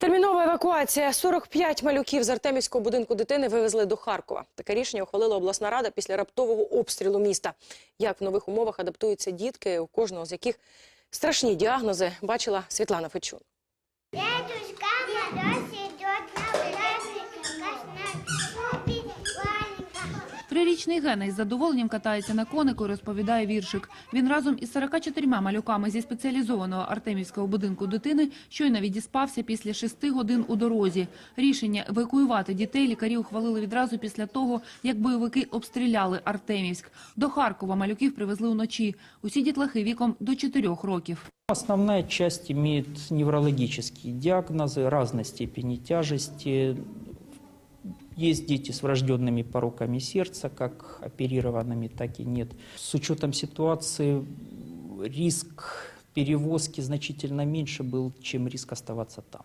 Термінова евакуація. 45 малюків з Артемівського будинку дитини вивезли до Харкова. Таке рішення ухвалила обласна рада після раптового обстрілу міста. Як в нових умовах адаптуються дітки, у кожного з яких страшні діагнози, бачила Світлана Фечун. Дедушка валенка. Трирічний Гена із задоволенням катається на конику розповідає віршик. Він разом із 44 малюками зі спеціалізованого Артемівського будинку дитини щойно відіспався після шести годин у дорозі. Рішення евакуювати дітей лікарі ухвалили відразу після того, як бойовики обстріляли Артемівськ. До Харкова малюків привезли уночі. Усі дітлахи віком до 4 років. Основная часть имеет неврологические диагнозы разной степени тяжести. Есть дети с врожденными пороками сердца, как оперированными, так и нет. С учетом ситуации риск перевозки значительно меньше был, чем риск оставаться там.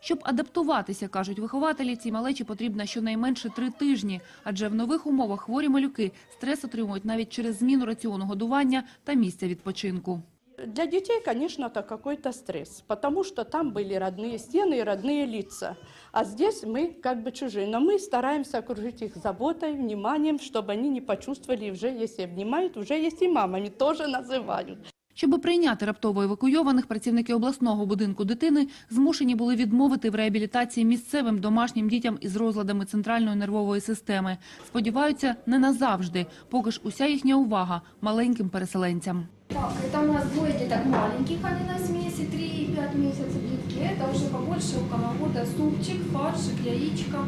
Щоб адаптуватися, кажуть вихователі, цій малечі потрібно щонайменше три тижні, адже в нових умовах хворі малюки стрес отримують навіть через зміну раціону годування та місця відпочинку. Для детей, конечно, это какой-то стресс, потому что там были родные стены и родные лица. А здесь мы как бы чужие. Но мы стараемся окружить их заботой, вниманием, чтобы они не почувствовали, уже если обнимают, уже есть и мамами тоже называют. Щоб прийняти раптово евакуйованих, працівники обласного будинку дитини змушені були відмовити в реабілітації місцевим домашнім дітям із розладами центральної нервової системи. Сподіваються, не назавжди, поки ж уся їхня увага маленьким переселенцям. Так, это у нас двое деток маленьких, они на смеси, 3 и 5 месяцев детки. Это уже побольше, около года супчик, фаршик, яичко.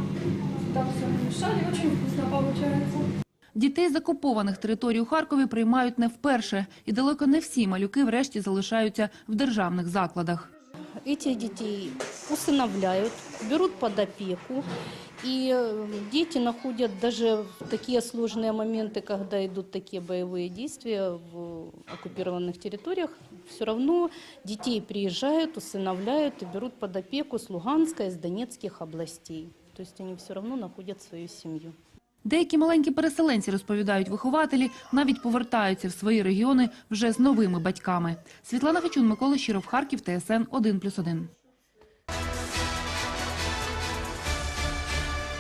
Так все намешали, очень вкусно получается. Дітей з окупованих територій у Харкові приймають не вперше. І далеко не всі малюки врешті залишаються в державних закладах. Этих детей усыновляют, берут под опеку. И э, дети находят даже в такие сложные моменты, когда идут такие боевые действия в оккупированных территориях, все равно детей приезжают, усыновляют и берут под опеку с Луганской, с Донецких областей. То есть они все равно находят свою семью. Деякі маленькі переселенці, розповідають вихователі, навіть повертаються в свої регіони вже з новими батьками. Світлана Фечун, Микола Щиров, Харків, ТСН 1+,1.